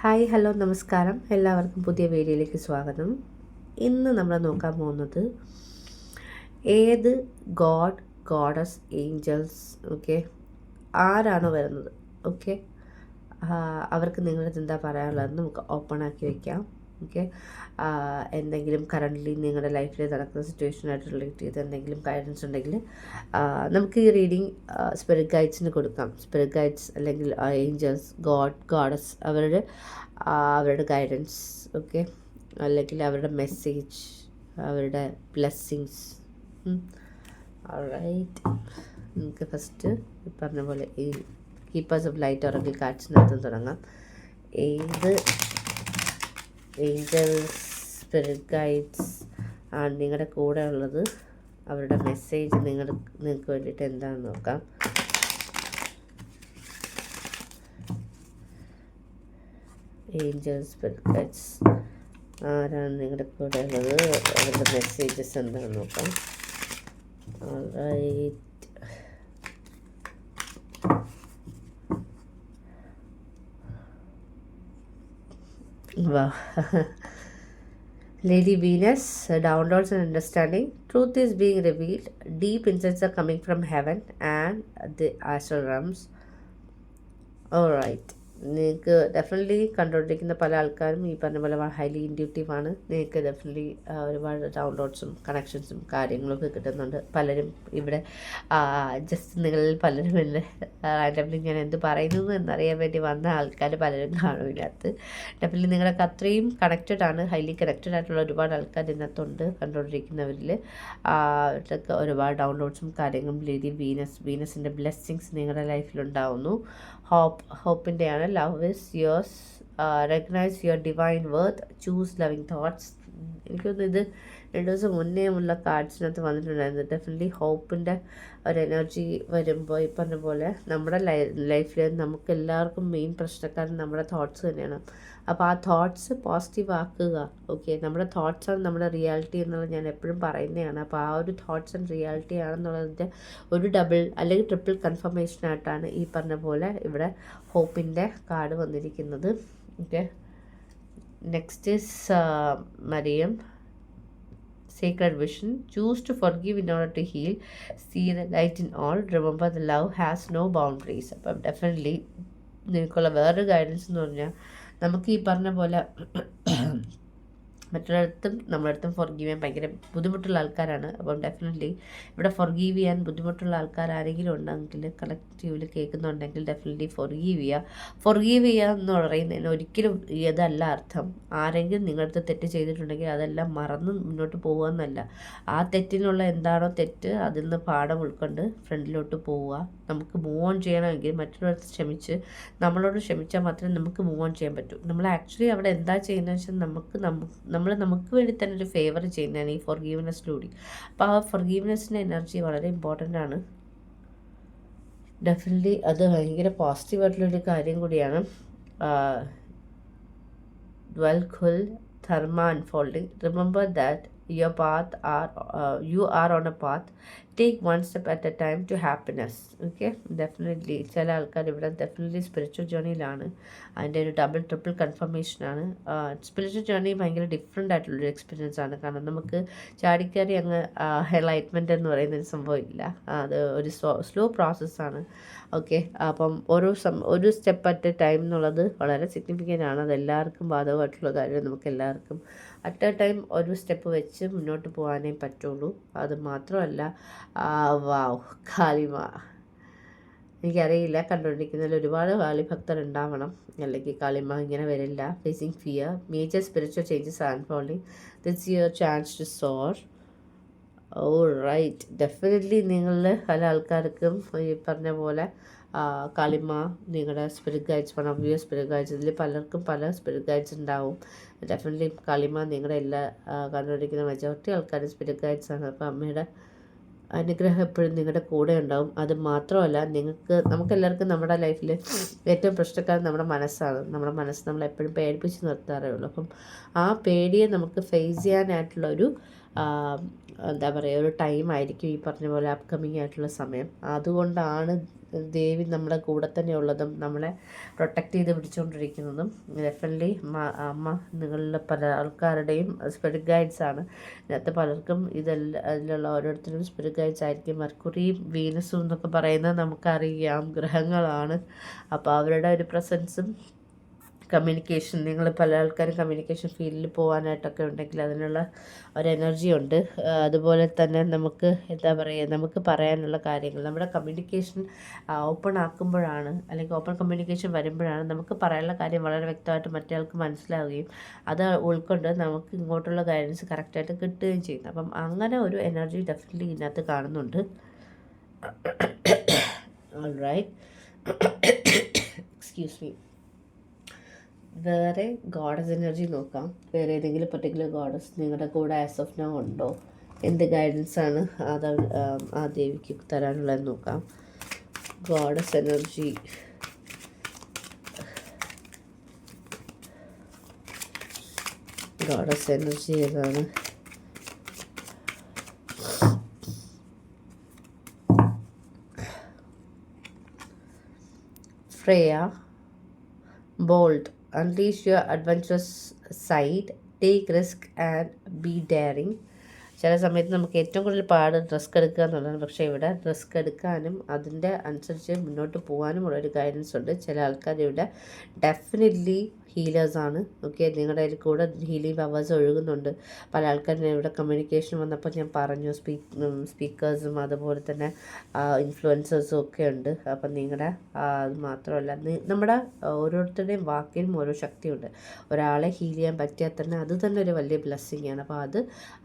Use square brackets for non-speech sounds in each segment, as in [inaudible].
Hi hello നമസ്കാരം. എല്ലാവർക്കും പുതിയ വീഡിയോയിലേക്ക് സ്വാഗതം. ഇന്ന് നമ്മൾ നോക്കാൻ പോകുന്നത് ഏത് ഗോഡ് ഗോഡസ് ഏഞ്ചൽസ് ഓക്കെ ആരാണോ വരുന്നത്? ഓക്കെ അവർക്ക് നിങ്ങളത് എന്താ പറയാനുള്ളത് നമുക്ക് ഓപ്പൺ ആക്കി വയ്ക്കാം ഓക്കെ. എന്തെങ്കിലും കറന്റ്ലി നിങ്ങളുടെ ലൈഫിൽ നടക്കുന്ന സിറ്റുവേഷനായിട്ട് റിലേറ്റ് ചെയ്ത് എന്തെങ്കിലും ഗൈഡൻസ് ഉണ്ടെങ്കിൽ നമുക്ക് ഈ റീഡിങ് സ്പിരിറ്റ് ഗൈഡ്സിന് കൊടുക്കാം. സ്പിരിറ്റ് ഗൈഡ്സ് അല്ലെങ്കിൽ ഏഞ്ചൽസ് ഗോഡ് ഗോഡസ് അവരുടെ അവരുടെ ഗൈഡൻസ് ഓക്കെ. അല്ലെങ്കിൽ അവരുടെ മെസ്സേജ് അവരുടെ ബ്ലെസ്സിങ്സ് റൈറ്റ് നമുക്ക് ഫസ്റ്റ് പറഞ്ഞ പോലെ ഈ കീപ്പേഴ്സ് ഓഫ് ലൈറ്റ് ഉറങ്ങി കാഴ്ച നടത്താൻ തുടങ്ങാം. ഏത് ഏഞ്ചൽസ് സ്പിരിറ്റ് ഗൈഡ്സ് ആണ് നിങ്ങളുടെ കൂടെ ഉള്ളത്. അവരുടെ മെസ്സേജ് നിങ്ങൾ നിങ്ങൾക്ക് വേണ്ടിയിട്ട് എന്താണെന്ന് നോക്കാം. ഏഞ്ചൽസ് സ്പിരിറ്റ് ഗൈഡ്സ് ആരാണ് നിങ്ങളുടെ കൂടെ ഉള്ളത്? അവരുടെ മെസ്സേജസ് എന്താണെന്ന് നോക്കാം. [laughs] Lady Venus, downloads and understanding. Truth is being revealed. Deep insights are coming from heaven and the astral realms. All right. നിങ്ങൾക്ക് ഡെഫിനറ്റ്ലി കണ്ടുകൊണ്ടിരിക്കുന്ന പല ആൾക്കാരും ഈ പറഞ്ഞ പോലെ ഹൈലി ആണ്. നിങ്ങൾക്ക് ഡെഫിനറ്റ്ലി ഒരുപാട് ഡൗൺലോഡ്സും കണക്ഷൻസും കാര്യങ്ങളൊക്കെ കിട്ടുന്നുണ്ട്. പലരും ഇവിടെ ജസ്റ്റ് നിങ്ങളിൽ പലരും എന്റെ റാൻഡംലി ഞാൻ എന്ത് പറയുന്നു എന്നറിയാൻ വേണ്ടി വന്ന ആൾക്കാർ പലരും കാണും ഇതിനകത്ത്. ഡെഫിനറ്റ്ലി നിങ്ങളൊക്കെ അത്രയും കണക്റ്റഡ് ആണ് ഹൈലി കണക്റ്റഡ് ആയിട്ടുള്ള ഒരുപാട് ആൾക്കാർ ഇതിനകത്തുണ്ട് കണ്ടുകൊണ്ടിരിക്കുന്നവരിൽ ഒരുപാട് ഡൗൺലോഡ്സും കാര്യങ്ങളും ലീതി വീനസ് വീനസിന്റെ ബ്ലെസ്സിങ്സ് നിങ്ങളുടെ ലൈഫിലുണ്ടാവുന്നു hope ഹോപ്പിൻ്റെയാണ് love is yours recognise your divine worth choose loving thoughts എനിക്കൊന്ന് ഇത് രണ്ട് ദിവസം മുന്നേ ഉള്ള കാർഡ്സിനകത്ത് വന്നിട്ടുണ്ടായിരുന്നു. ഡെഫിനറ്റ്ലി ഹോപ്പിന്റെ ഒരു എനർജി വരുമ്പോൾ ഈ പറഞ്ഞ പോലെ നമ്മുടെ ലൈഫിൽ നമുക്ക് എല്ലാവർക്കും മെയിൻ പ്രശ്നക്കാരൻ നമ്മുടെ തോട്ട്സ് തന്നെയാണ്. അപ്പോൾ ആ തോട്ട്സ് പോസിറ്റീവ് ആക്കുക ഓക്കെ നമ്മുടെ തോട്ട്സാണ് നമ്മുടെ റിയാലിറ്റി എന്നുള്ളത് ഞാൻ എപ്പോഴും പറയുന്നതാണ്. അപ്പോൾ ആ ഒരു തോട്ട്സ് ആൻഡ് റിയാലിറ്റി ആണെന്നുള്ളതിന്റെ ഒരു ഡബിൾ അല്ലെങ്കിൽ ട്രിപ്പിൾ കൺഫർമേഷൻ കൺഫർമേഷനായിട്ടാണ് ഈ പറഞ്ഞ പോലെ ഇവിടെ ഹോപ്പിന്റെ കാർഡ് വന്നിരിക്കുന്നത്. Okay next is Mariam. Sacred vision. Choose to forgive in order to heal. See the light in all. Remember the love has no boundaries. അപ്പം definitely നിനക്കുള്ള വേറൊരു ഗൈഡൻസ് എന്ന് പറഞ്ഞാൽ നമുക്ക് ഈ പറഞ്ഞ പോലെ മറ്റൊരിടത്തും നമ്മളടുത്തും ഫോർഗീവ് ചെയ്യാൻ ഭയങ്കര ബുദ്ധിമുട്ടുള്ള ആൾക്കാരാണ്. അപ്പം ഡെഫിനറ്റ്ലി ഇവിടെ ഫോർഗീവ് ചെയ്യാൻ ബുദ്ധിമുട്ടുള്ള ആൾക്കാർ ആരെങ്കിലും ഉണ്ടെങ്കിൽ കളക്റ്റീവിൽ കേൾക്കുന്നുണ്ടെങ്കിൽ ഡെഫിനറ്റ്ലി ഫോർഗീവ് ചെയ്യുക ഫോർഗീവ് ചെയ്യുക എന്ന് പറയുന്നതിന് ഒരിക്കലും ഇതല്ല അർത്ഥം. ആരെങ്കിലും നിങ്ങളടുത്ത് തെറ്റ് ചെയ്തിട്ടുണ്ടെങ്കിൽ അതെല്ലാം മറന്ന് മുന്നോട്ട് പോകുക എന്നല്ല. ആ തെറ്റിനുള്ള എന്താണോ തെറ്റ് അതിൽ നിന്ന് പാഠം ഉൾക്കൊണ്ട് ഫ്രണ്ടിലോട്ട് പോവുക. നമുക്ക് മൂവ് ഓൺ ചെയ്യണമെങ്കിൽ മറ്റുള്ളവർക്ക് ക്ഷമിച്ച് നമ്മളോട് ക്ഷമിച്ചാൽ മാത്രമേ നമുക്ക് മൂവ് ഓൺ ചെയ്യാൻ പറ്റൂ. നമ്മൾ ആക്ച്വലി അവിടെ എന്താ ചെയ്യുന്നതെന്ന് വെച്ചാൽ നമുക്ക് നമ്മൾ നമുക്ക് വേണ്ടി തന്നെ ഒരു ഫേവർ ചെയ്യുന്നതാണ് ഈ ഫോർഗീവ്നെസ്സിലൂടെ അപ്പോൾ ആ ഫോർഗീവ്നെസ്സിന്റെ എനർജി വളരെ ഇമ്പോർട്ടന്റ് ആണ്. ഡെഫിനറ്റ്ലി അത് ഭയങ്കര പോസിറ്റീവായിട്ടുള്ളൊരു കാര്യം കൂടിയാണ്. Djwal Khul dharma unfolding remember that your path are uh, you are on a path take one step at a time to happiness. Okay definitely ചില ആൾക്കാർ ഇവിടെ ഡെഫിനറ്റ്ലി സ്പിരിച്വൽ ജേണിയിലാണ് അതിന്റെ ഒരു ഡബിൾ ട്രിപ്പിൾ കൺഫർമേഷനാണ് സ്പിരിച്വൽ ജേണി ഭയങ്കര different ആയിട്ടുള്ളൊരു experience ആണ്. കാരണം നമുക്ക് ചാടിക്കയറി അങ്ങ് ഹെലൈറ്റ്മെന്റ് എന്ന് പറയുന്ന ഒരു സംഭവമില്ല അത് ഒരു സ്ലോ പ്രോസസ്സാണ് ഓക്കെ അപ്പം ഓരോ സം ഒരു സ്റ്റെപ്പ് അറ്റ് എ ടൈം എന്നുള്ളത് വളരെ സിഗ്നിഫിക്കന്റ് ആണ്. അത് എല്ലാവർക്കും ബാധകമായിട്ടുള്ള കാര്യം നമുക്ക് എല്ലാവർക്കും അറ്റ് എ ടൈം ഒരു സ്റ്റെപ്പ് വെച്ച് മുന്നോട്ട് പോകാനേ പറ്റുള്ളൂ. അത് മാത്രമല്ല വാവ് കാളിമ എനിക്കറിയില്ല കണ്ടുകൊണ്ടിരിക്കുന്നതിൽ ഒരുപാട് കാളിഭക്തർ ഉണ്ടാവണം. അല്ലെങ്കിൽ കാളിമ ഇങ്ങനെ വരില്ല. Facing fear major spiritual changes and following this your chance to soar oh right definitely നിങ്ങളിൽ പല ആൾക്കാർക്കും ഈ പറഞ്ഞ പോലെ കാളിമ നിങ്ങളുടെ spirit guides one of your spirit guides ഇതിൽ പലർക്കും പല സ്പിരിറ്റ് ഗൈഡ്സ് ഉണ്ടാവും ഡെഫിനറ്റ്ലി കളിമ നിങ്ങളുടെ എല്ലാ കണ്ടുപിടിക്കുന്ന മെജോറിറ്റി ആൾക്കാർ സ്പിരിറ്റ് ഗൈഡ്സ് ആണ്. അപ്പോൾ അമ്മയുടെ അനുഗ്രഹം എപ്പോഴും നിങ്ങളുടെ കൂടെ ഉണ്ടാവും അത് മാത്രമല്ല നിങ്ങൾക്ക് നമുക്കെല്ലാവർക്കും നമ്മുടെ ലൈഫിൽ ഏറ്റവും പ്രശ്നക്കാരൻ നമ്മുടെ മനസ്സാണ്. നമ്മുടെ മനസ്സ് നമ്മളെപ്പോഴും പേടിപ്പിച്ച് നിർത്താറേ ഉള്ളൂ. അപ്പം ആ പേടിയെ നമുക്ക് ഫേസ് ചെയ്യാനായിട്ടുള്ള ഒരു എന്താ പറയുക ഒരു ടൈം ആയിരിക്കും ഈ പറഞ്ഞ പോലെ അപ്കമിങ് ആയിട്ടുള്ള സമയം. അതുകൊണ്ടാണ് ദേവി നമ്മുടെ കൂടെ തന്നെ ഉള്ളതും നമ്മളെ പ്രൊട്ടക്റ്റ് ചെയ്ത് പിടിച്ചുകൊണ്ടിരിക്കുന്നതും ഡെഫിനറ്റ്ലി അമ്മ നിങ്ങളുടെ പല ആൾക്കാരുടെയും സ്പിരിറ്റ് ഗൈഡ്സ് ആണ്. ഇതിനകത്ത് പലർക്കും ഇതെല്ലാം അതിലുള്ള ഓരോരുത്തരും സ്പിരിറ്റ് ഗൈഡ്സ് ആയിരിക്കും. മർക്കുറിയും വീനസും എന്നൊക്കെ പറയുന്നത് നമുക്കറിയാം ഗ്രഹങ്ങളാണ്. അപ്പോൾ അവരുടെ ഒരു പ്രസൻസും കമ്മ്യൂണിക്കേഷൻ നിങ്ങൾ പല ആൾക്കാരും കമ്മ്യൂണിക്കേഷൻ ഫീൽഡിൽ പോകാനായിട്ടൊക്കെ ഉണ്ടെങ്കിൽ അതിനുള്ള ഒരു എനർജി ഉണ്ട്. അതുപോലെ തന്നെ നമുക്ക് എന്താ പറയുക നമുക്ക് പറയാനുള്ള കാര്യങ്ങൾ. നമ്മുടെ കമ്മ്യൂണിക്കേഷൻ ഓപ്പൺ ആക്കുമ്പോഴാണ് അല്ലെങ്കിൽ ഓപ്പൺ കമ്മ്യൂണിക്കേഷൻ വരുമ്പോഴാണ് നമുക്ക് പറയാനുള്ള കാര്യം വളരെ വ്യക്തമായിട്ട് മറ്റേയാൾക്ക് മനസ്സിലാവുകയും അത് ഉൾക്കൊണ്ട് നമുക്ക് ഇങ്ങോട്ടുള്ള ഗൈഡൻസ് കറക്റ്റായിട്ട് കിട്ടുകയും ചെയ്യുന്നു. അപ്പം അങ്ങനെ ഒരു എനർജി ഡെഫിനറ്റ്ലി ഇതിനകത്ത് കാണുന്നുണ്ട്. റൈറ്റ് എക്സ്ക്യൂസ് മീ വേറെ ഗോഡസ് എനർജി നോക്കാം. വേറെ ഏതെങ്കിലും പെർട്ടിക്കുലർ ഗോഡസ് നിങ്ങളുടെ കൂടെ ആസ് ഓഫ് നോ ഉണ്ടോ? എന്ത് ഗൈഡൻസ് ആണ് അത് ആ ദേവിക്ക് തരാനുള്ളതെന്ന് നോക്കാം. ഗോഡസ് എനർജി ഗോഡസ് എനർജി ഏതാണ്? Freya bold unleash your adventurous side take risk and be daring ചില സമയത്ത് നമുക്ക് ഏറ്റവും കൂടുതൽ പാട് റിസ്ക് എടുക്കുക എന്നുള്ളതാണ്. പക്ഷേ ഇവിടെ റിസ്ക് എടുക്കാനും അതിന്റെ അനുസരിച്ച് മുന്നോട്ട് പോകാനുമുള്ള ഒരു ഗൈഡൻസ് ഉണ്ട്. ചില ആൾക്കാർ ഇവിടെ ഡെഫിനറ്റ്ലി ഹീലേഴ്സാണ് ഓക്കെ നിങ്ങളുടെ കൂടെ ഹീലിംഗ് പവേഴ്സ് ഒഴുകുന്നുണ്ട്. പല ആൾക്കാരും ഇവിടെ കമ്മ്യൂണിക്കേഷൻ വന്നപ്പോൾ ഞാൻ പറഞ്ഞു സ്പീക്ക് സ്പീക്കേഴ്സും അതുപോലെ തന്നെ ഇൻഫ്ലുവൻസേഴ്സും ഒക്കെ ഉണ്ട്. അപ്പം നിങ്ങളുടെ അത് മാത്രമല്ല നമ്മുടെ ഓരോരുത്തരുടെയും വാക്കിനും ഓരോ ശക്തിയുണ്ട്. ഒരാളെ ഹീൽ ചെയ്യാൻ പറ്റിയാൽ തന്നെ അത് തന്നെ ഒരു വലിയ ബ്ലെസ്സിങ് ആണ്. അപ്പോൾ അത്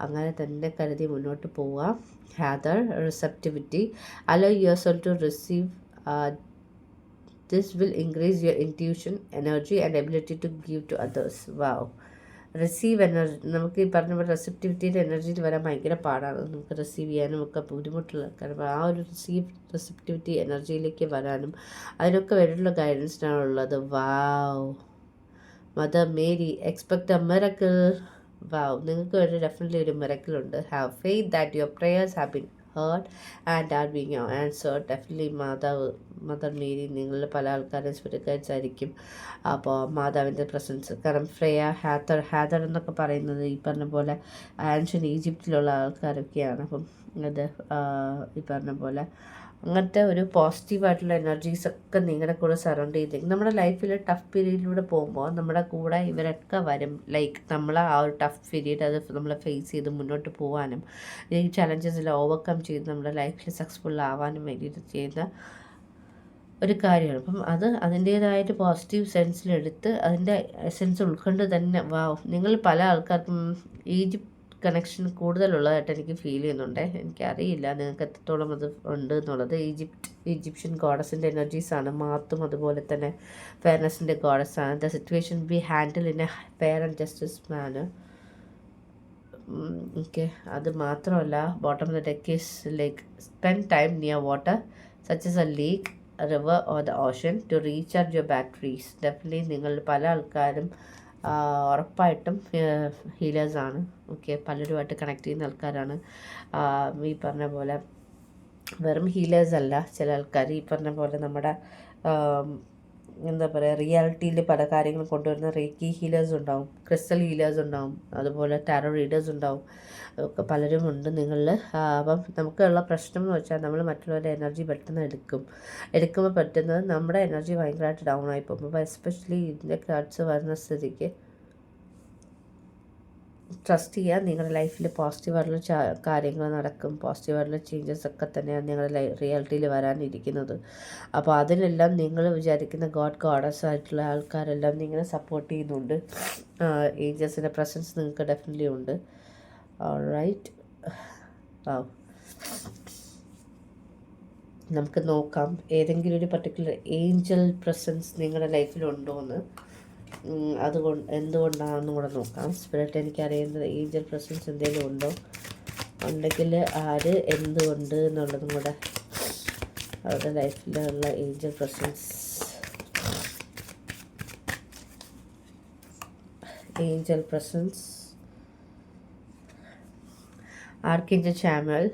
അങ്ങനെ തന്നെ കരുതി മുന്നോട്ട് പോവുക Hathor receptivity allow your self to receive This will increase your intuition, energy and ability to give to others. Wow. Receive energy നമുക്ക് ഈ പറഞ്ഞ പോലെ റെസിപ്റ്റിവിറ്റിയുടെ എനർജിയിൽ വരാൻ ഭയങ്കര പാടാണ്. നമുക്ക് റിസീവ് ചെയ്യാനും ഒക്കെ ബുദ്ധിമുട്ടുള്ള കാരണം ആ ഒരു റിസീവ് റെസിപ്റ്റിവിറ്റി എനർജിയിലേക്ക് വരാനും അതിനൊക്കെ വേണ്ടിയിട്ടുള്ള ഗൈഡൻസിനാണ് ഉള്ളത്. Wow Mother Mary expect a miracle wow നിങ്ങൾക്ക് വേണ്ടി ഡെഫിനറ്റ്ലി ഒരു മിറക്കിളുണ്ട് have faith that your prayers have been heard and are being answered definitely മാതാവ് മദർ മേരി നിങ്ങളിൽ പല ആൾക്കാരും സ്പിരിറ്റ് ആയിരിക്കും അപ്പോൾ മാതാവിന്റെ പ്രസൻസ് കാരണം ഫ്രേയ ഹാത്തർ ഹാതർ എന്നൊക്കെ പറയുന്നത് ഈ പറഞ്ഞ പോലെ ആൻഷ്യൻ ഈജിപ്തിലുള്ള ആൾക്കാരൊക്കെയാണ്. അപ്പം അത് ഈ പറഞ്ഞ പോലെ അങ്ങനത്തെ ഒരു പോസിറ്റീവായിട്ടുള്ള എനർജീസ് ഒക്കെ നിങ്ങളുടെ കൂടെ സറൗണ്ട് ചെയ്തേക്കും നമ്മുടെ ലൈഫിൽ ടഫ് പീരീഡിലൂടെ പോകുമ്പോൾ നമ്മുടെ കൂടെ ഇവരൊക്കെ വരും. ലൈക്ക് നമ്മൾ ആ ഒരു ടഫ് പീരീഡ് അത് നമ്മൾ ഫേസ് ചെയ്ത് മുന്നോട്ട് പോകാനും ഈ ചലഞ്ചസിൽ ഓവർകം ചെയ്ത് നമ്മുടെ ലൈഫിൽ സക്സസ്ഫുൾ ആവാനും വേണ്ടിയിട്ട് ചെയ്യുന്ന ഒരു കാര്യമാണ്. അപ്പം അത് അതിന്റേതായിട്ട് പോസിറ്റീവ് സെൻസിലെടുത്ത് അതിന്റെ എസെൻസ് ഉൾക്കൊണ്ട് തന്നെ വാവ് നിങ്ങൾ പല ആൾക്കാർക്കും ഈജിപ്ത് കണക്ഷൻ കൂടുതലുള്ളതായിട്ട് എനിക്ക് ഫീൽ ചെയ്യുന്നുണ്ട്. എനിക്കറിയില്ല നിങ്ങൾക്ക് എത്രത്തോളം അത് ഉണ്ട് എന്നുള്ളത്. ഈജിപ്റ്റ് ഈജിപ്ഷ്യൻ ഗോഡസിന്റെ എനർജീസാണ് മാത്തും അതുപോലെ തന്നെ ഫെയർനെസ്സിന്റെ ഗോഡസാണ് the situation be handle in a fair and justice manner okay അത് മാത്രമല്ല bottom of the deck is like spend time near water such as a lake river or the ocean to recharge your batteries definitely നിങ്ങൾ പല ആൾക്കാരും ഉറപ്പായിട്ടും ഹീലേഴ്സാണ് okay പലരുമായിട്ട് connect ചെയ്യുന്ന ആൾക്കാരാണ്. ഈ പറഞ്ഞ പോലെ വെറും ഹീലേഴ്സ് അല്ല ചില ആൾക്കാർ ഈ പറഞ്ഞ പോലെ നമ്മുടെ എന്താ പറയുക റിയാലിറ്റിയിൽ പല കാര്യങ്ങൾ കൊണ്ടുവരുന്ന റേക്കി ഹീലേഴ്സ് ഉണ്ടാവും ക്രിസ്റ്റൽ ഹീലേഴ്സ് ഉണ്ടാവും അതുപോലെ ടാരോ റീഡേഴ്സ് ഉണ്ടാവും. ഒക്കെ പലരും ഉണ്ട് നിങ്ങളിൽ. അപ്പം നമുക്കുള്ള പ്രശ്നം എന്ന് വെച്ചാൽ നമ്മൾ മറ്റുള്ളവരുടെ എനർജി പെട്ടെന്ന് എടുക്കും. എടുക്കുമ്പോൾ പറ്റുന്നത് നമ്മുടെ എനർജി ഭയങ്കരമായിട്ട് ഡൗൺ ആയി പോകും. അപ്പോൾ എസ്പെഷ്യലി ഇതിന്റെ കാർഡ്സ് വരുന്ന സ്ഥിതിക്ക് ട്രസ്റ്റ് ചെയ്യുക നിങ്ങളുടെ ലൈഫിൽ പോസിറ്റീവായിട്ടുള്ള കാര്യങ്ങൾ നടക്കും. പോസിറ്റീവായിട്ടുള്ള ചേഞ്ചസ് ഒക്കെ തന്നെയാണ് നിങ്ങളുടെ റിയാലിറ്റിയിൽ വരാനിരിക്കുന്നത്. അപ്പോൾ അതിനെല്ലാം നിങ്ങൾ വിചാരിക്കുന്ന ഗോഡ് ഗോഡസ് ആയിട്ടുള്ള ആൾക്കാരെല്ലാം നിങ്ങളെ സപ്പോർട്ട് ചെയ്യുന്നുണ്ട്. ഏഞ്ചൽസിന്റെ പ്രസൻസ് നിങ്ങൾക്ക് ഡെഫിനറ്റ്ലി ഉണ്ട്. റൈറ്റ് ആ. നമുക്ക് നോക്കാം. ഏതെങ്കിലും ഒരു പർട്ടിക്കുലർ ഏഞ്ചൽ പ്രസൻസ് നിങ്ങളുടെ ലൈഫിലുണ്ടോ എന്ന് അതുകൊണ്ട് എന്തുകൊണ്ടാണെന്നും കൂടെ നോക്കാം. സ്പിരിറ്റ് എനിക്കറിയുന്നത് ഏഞ്ചൽ പ്രസൻസ് എന്തെങ്കിലും ഉണ്ടോ? ഉണ്ടെങ്കിൽ ആര് എന്തുകൊണ്ട് എന്നുള്ളതും കൂടെ അവരുടെ ലൈഫിലുള്ള angel presence angel presence archangel Chamuel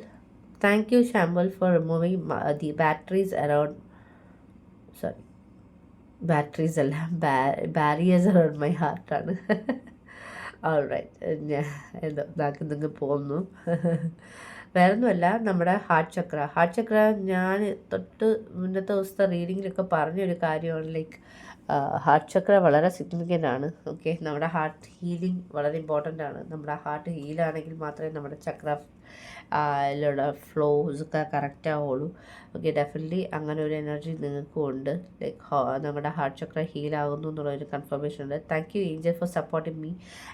thank you Chamuel for removing the batteries around. Batteries അല്ല ബാരിയേഴ്സ് ഓൺ മൈ ഹാർട്ടാണ് ഓൾറൈറ്റ് ഞാൻ എന്തോ ഇതാക്കി നിങ്ങൾ പോകുന്നു വേറെ ഒന്നുമല്ല നമ്മുടെ ഹാർട്ട് ചക്ര ഹാർട്ട് ചക്ര ഞാൻ തൊട്ട് മുന്നത്തെ ദിവസത്തെ റീഡിങ്ങിലൊക്കെ പറഞ്ഞൊരു കാര്യമാണ്. ലൈക്ക് ഹാർട്ട് ചക്ര വളരെ സിഗ്നിഫിക്കന്റ് ആണ്. ഓക്കെ നമ്മുടെ ഹാർട്ട് ഹീലിംഗ് വളരെ ഇമ്പോർട്ടന്റ് ആണ്. നമ്മുടെ ഹാർട്ട് ഹീലാണെങ്കിൽ മാത്രമേ നമ്മുടെ ചക്ര അതിലുള്ള ഫ്ലോസ് ഒക്കെ കറക്റ്റ് ആവുള്ളൂ. ഓക്കെ ഡെഫിനറ്റ്ലി അങ്ങനെ ഒരു എനർജി നിങ്ങൾക്കും ഉണ്ട്. ലൈക്ക് നമ്മുടെ ഹാർട്ട് ചക്ര ഹീൽ ആകുന്നു എന്നുള്ള ഒരു കൺഫർമേഷൻ ഉണ്ട്. Thank you angel for supporting me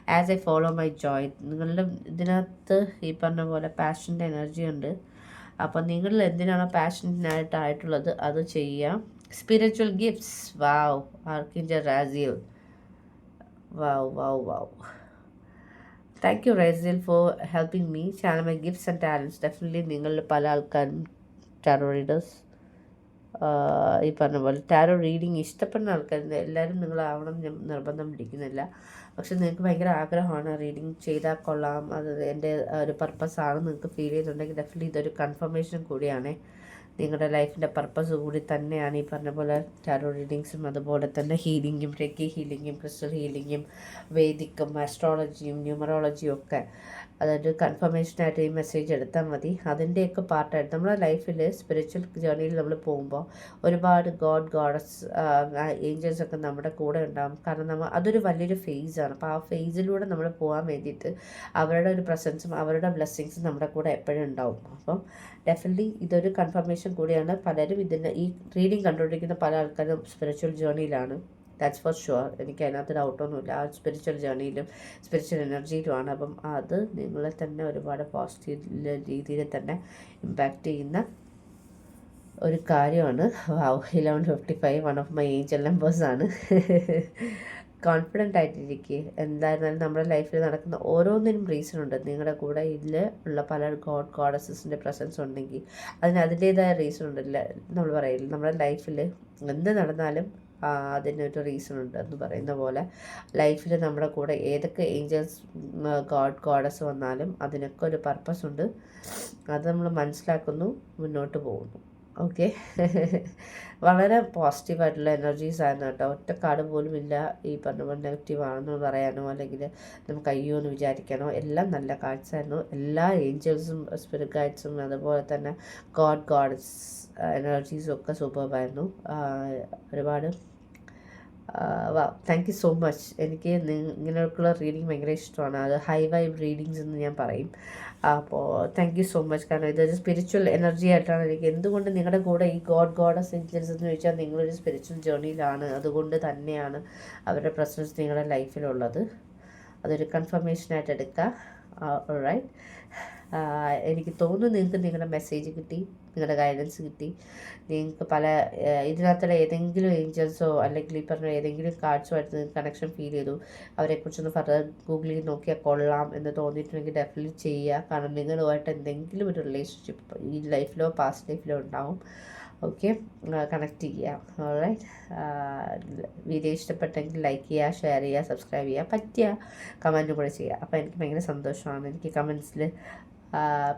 as I follow my joy നിങ്ങളുടെ ഇതിനകത്ത് ഈ പറഞ്ഞ പോലെ പാഷന്റെ എനർജി ഉണ്ട്. അപ്പം നിങ്ങൾ എന്തിനാണോ പാഷനായിട്ടായിട്ടുള്ളത് അത് ചെയ്യാം. Spiritual gifts wow ആർക്കിന്റെ Raziel wow wow wow. Thank you Raziel for helping me channel my gifts and talents definitely നിങ്ങളിൽ പല ആൾക്കാരും ടാരോ റീഡേഴ്സ് ഈ പറഞ്ഞ പോലെ ടാരോ റീഡിങ് ഇഷ്ടപ്പെടുന്ന ആൾക്കാർ എല്ലാവരും നിങ്ങളാവണം ഞാൻ നിർബന്ധം പിടിക്കുന്നില്ല. പക്ഷെ നിങ്ങൾക്ക് ഭയങ്കര ആഗ്രഹമാണ് റീഡിങ് ചെയ്താൽ കൊള്ളാം. അത് എന്റെ ഒരു പർപ്പസ് ആണ്. നിങ്ങൾക്ക് ഫീൽ ചെയ്യുന്നുണ്ടെങ്കിൽ ഡെഫിനറ്റ്ലി ഇതൊരു കൺഫർമേഷൻ കൂടിയാണ്. നിങ്ങളുടെ ലൈഫിന്റെ പർപ്പസ് കൂടി തന്നെയാണ് ഈ പറഞ്ഞ പോലെ ടാരോ റീഡിങ്സും അതുപോലെ തന്നെ ഹീലിങ്ങും റെക്കി ഹീലിങ്ങും ക്രിസ്റ്റൽ ഹീലിങ്ങും വേദിക്കും ആസ്ട്രോളജിയും ന്യൂമറോളജിയും ഒക്കെ. അതായത് കൺഫർമേഷനായിട്ട് ഈ മെസ്സേജ് എടുത്താൽ മതി. അതിന്റെയൊക്കെ പാർട്ടായിട്ട് നമ്മുടെ ലൈഫിൽ സ്പിരിച്വൽ ജേർണിയിൽ നമ്മൾ പോകുമ്പോൾ ഒരുപാട് ഗോഡ് ഗോഡസ് ഏഞ്ചൽസ് ഒക്കെ നമ്മുടെ കൂടെ ഉണ്ടാകും കാരണം നമ്മൾ അതൊരു വലിയൊരു ഫേസാണ് അപ്പോൾ ആ ഫേസിലൂടെ നമ്മൾ പോകാൻ വേണ്ടിയിട്ട് അവരുടെ ഒരു പ്രസൻസും അവരുടെ ബ്ലെസ്സിങ്സും നമ്മുടെ കൂടെ എപ്പോഴും ഉണ്ടാവും. അപ്പം ഡെഫിനറ്റ്ലി ഇതൊരു കൺഫർമേഷൻ കൂടിയാണ് പലരും ഇതിന്റെ ഈ റീഡിങ് കണ്ടുകൊണ്ടിരിക്കുന്ന പല ആൾക്കാരും സ്പിരിച്വൽ ജേർണിയിലാണ് ദാറ്റ്സ് ഫോർ ഷുവർ എനിക്ക് അതിനകത്ത് ഡൗട്ടൊന്നുമില്ല ആ സ്പിരിച്വൽ ജേർണിയിലും സ്പിരിച്വൽ എനർജിയിലുമാണ് അപ്പം അത് നിങ്ങളെ തന്നെ ഒരുപാട് പോസിറ്റീവ് രീതിയിൽ തന്നെ ഇമ്പാക്റ്റ് ചെയ്യുന്ന ഒരു കാര്യമാണ്. Wow eleven fifty five one of my angel നമ്പേഴ്സാണ് confident ആയിട്ടിരിക്കുക എന്തായിരുന്നാലും നമ്മുടെ ലൈഫിൽ നടക്കുന്ന ഓരോന്നിനും റീസൺ ഉണ്ട്. നിങ്ങളുടെ കൂടെ ഇതിൽ ഉള്ള പല ഗോഡ് ഗോഡസസിന്റെ പ്രസൻസ് ഉണ്ടെങ്കിൽ അതിന് അതിന്റേതായ റീസൺ ഉണ്ടല്ല നമ്മൾ പറയില്ല നമ്മുടെ ലൈഫിൽ എന്ത് നടന്നാലും അതിനൊരു റീസൺ ഉണ്ട് എന്ന് പറയുന്ന പോലെ. ലൈഫിൽ നമ്മുടെ കൂടെ ഏതൊക്കെ ഏഞ്ചൽസ് ഗോഡ് ഗോഡസ് വന്നാലും അതിനൊക്കെ ഒരു പർപ്പസ് ഉണ്ട്. അത് നമ്മൾ മനസ്സിലാക്കുന്നു മുന്നോട്ട് പോകുന്നു. ഓക്കെ. വളരെ പോസിറ്റീവായിട്ടുള്ള എനർജീസ് ആയിരുന്നു കേട്ടോ. ഒറ്റ കാർഡ് പോലും ഇല്ല. ഈ പറഞ്ഞ പോലെ നെഗറ്റീവ് ആണെന്ന് പറയാനോ അല്ലെങ്കിൽ നമുക്ക് അയ്യോ എന്ന് വിചാരിക്കാനോ എല്ലാം നല്ല കാഴ്ച ആയിരുന്നു എല്ലാ ഏഞ്ചൽസും സ്പിരിറ്റ് ഗൈഡ്സും അതുപോലെ തന്നെ ഗോഡ് ഗോഡ്സ് എനർജീസും ഒക്കെ സൂപ്പർ സൂപ്പർബായിരുന്നു ഒരുപാട് വാ താങ്ക് യു സോ മച്ച് എനിക്ക് ഇങ്ങനെയൊക്കെയുള്ള റീഡിങ് ഭയങ്കര ഇഷ്ടമാണ്. അത് ഹൈ വൈബ് റീഡിങ്സ് എന്ന് ഞാൻ പറയും. അപ്പോൾ താങ്ക് യു സോ മച്ച് കാരണം ഇതൊരു സ്പിരിച്വൽ എനർജി ആയിട്ടാണ് എനിക്ക്. എന്തുകൊണ്ട് നിങ്ങളുടെ കൂടെ ഈ ഗോഡ് ഗോഡസ് ഏഞ്ചൽസ് എന്ന് ചോദിച്ചാൽ നിങ്ങളൊരു സ്പിരിച്വൽ ജേർണിയിലാണ് അതുകൊണ്ട് തന്നെയാണ് അവരുടെ പ്രസൻസ് നിങ്ങളുടെ ലൈഫിലുള്ളത് അതൊരു കൺഫർമേഷനായിട്ട് എടുക്കുക റൈറ്റ് എനിക്ക് തോന്നുന്നു നിങ്ങൾക്ക് നിങ്ങളുടെ മെസ്സേജ് കിട്ടി നിങ്ങളുടെ ഗൈഡൻസ് കിട്ടി. നിങ്ങൾക്ക് പല ഇതിനകത്തുള്ള ഏതെങ്കിലും ഏഞ്ചൽസോ അല്ലെങ്കിൽ ഈ പറഞ്ഞ ഏതെങ്കിലും കാർഡ്സോ ആയിട്ട് നിങ്ങൾക്ക് കണക്ഷൻ ഫീൽ ചെയ്തു. അവരെക്കുറിച്ചൊന്ന് ഫർദർ ഗൂഗിളിൽ നോക്കിയാൽ കൊള്ളാം എന്ന് തോന്നിയിട്ടുണ്ടെങ്കിൽ ഡെഫിനറ്റ്ലി ചെയ്യുക കാരണം നിങ്ങളുമായിട്ട് എന്തെങ്കിലും ഒരു റിലേഷൻഷിപ്പ് ഈ ലൈഫിലോ പാസ്റ്റ് ലൈഫിലോ ഉണ്ടാവും. ഓക്കെ കണക്ട് ചെയ്യുക ഓൾറൈറ്റ് വീഡിയോ ഇഷ്ടപ്പെട്ടെങ്കിൽ ലൈക്ക് ചെയ്യുക ഷെയർ ചെയ്യുക സബ്സ്ക്രൈബ് ചെയ്യുക പറ്റിയ കമന്റും കൂടെ ചെയ്യുക അപ്പോൾ എനിക്ക് ഭയങ്കര സന്തോഷമാണ്. എനിക്ക് കമൻസിൽ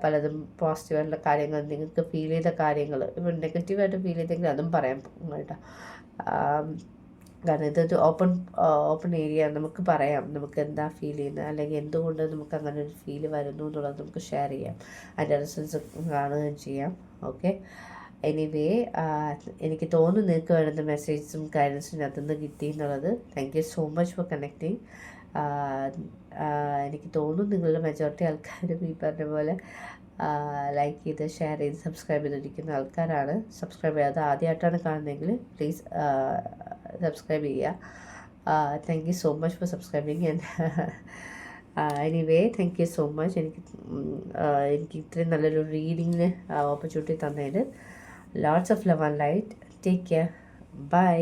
പലതും പോസിറ്റീവായിട്ടുള്ള കാര്യങ്ങൾ നിങ്ങൾക്ക് ഫീൽ ചെയ്ത കാര്യങ്ങൾ ഇപ്പം നെഗറ്റീവായിട്ട് ഫീൽ ചെയ്തെങ്കിൽ അതും പറയാം കേട്ടോ. കാരണം ഇതൊരു ഓപ്പൺ ഓപ്പൺ ഏരിയ നമുക്ക് പറയാം നമുക്ക് എന്താ ഫീൽ ചെയ്യുന്നത് അല്ലെങ്കിൽ എന്തുകൊണ്ട് നമുക്ക് അങ്ങനെ ഒരു ഫീൽ വരുന്നു എന്നുള്ളത് നമുക്ക് ഷെയർ ചെയ്യാം. അതിന്റെ റിസൾട്ട്സ് കാണുകയും ചെയ്യാം. ഓക്കെ എനിവേ എനിക്ക് തോന്നുന്നു നിങ്ങൾക്ക് വരുന്ന മെസ്സേജസും ഗൈഡൻസും അതിൽ കിട്ടി എന്നുള്ളത്. Thank you so much for connecting എനിക്ക് തോന്നുന്നു നിങ്ങളുടെ മെജോറിറ്റി ആൾക്കാരും ഈ പറഞ്ഞ പോലെ ലൈക്ക് ചെയ്ത് ഷെയർ ചെയ്ത് സബ്സ്ക്രൈബ് ചെയ്തിരിക്കുന്ന ആൾക്കാരാണ്. സബ്സ്ക്രൈബ് ചെയ്യാതെ ആദ്യമായിട്ടാണ് കാണുന്നതെങ്കിൽ പ്ലീസ് സബ്സ്ക്രൈബ് ചെയ്യുക. Thank you so much for subscribing and anyway thank you so much എനിക്ക് എനിക്ക് ഇത്രയും നല്ലൊരു റീഡിങ്ങിന് ഓപ്പർച്യൂണിറ്റി തന്നതിന്. Lots of love and light take care bye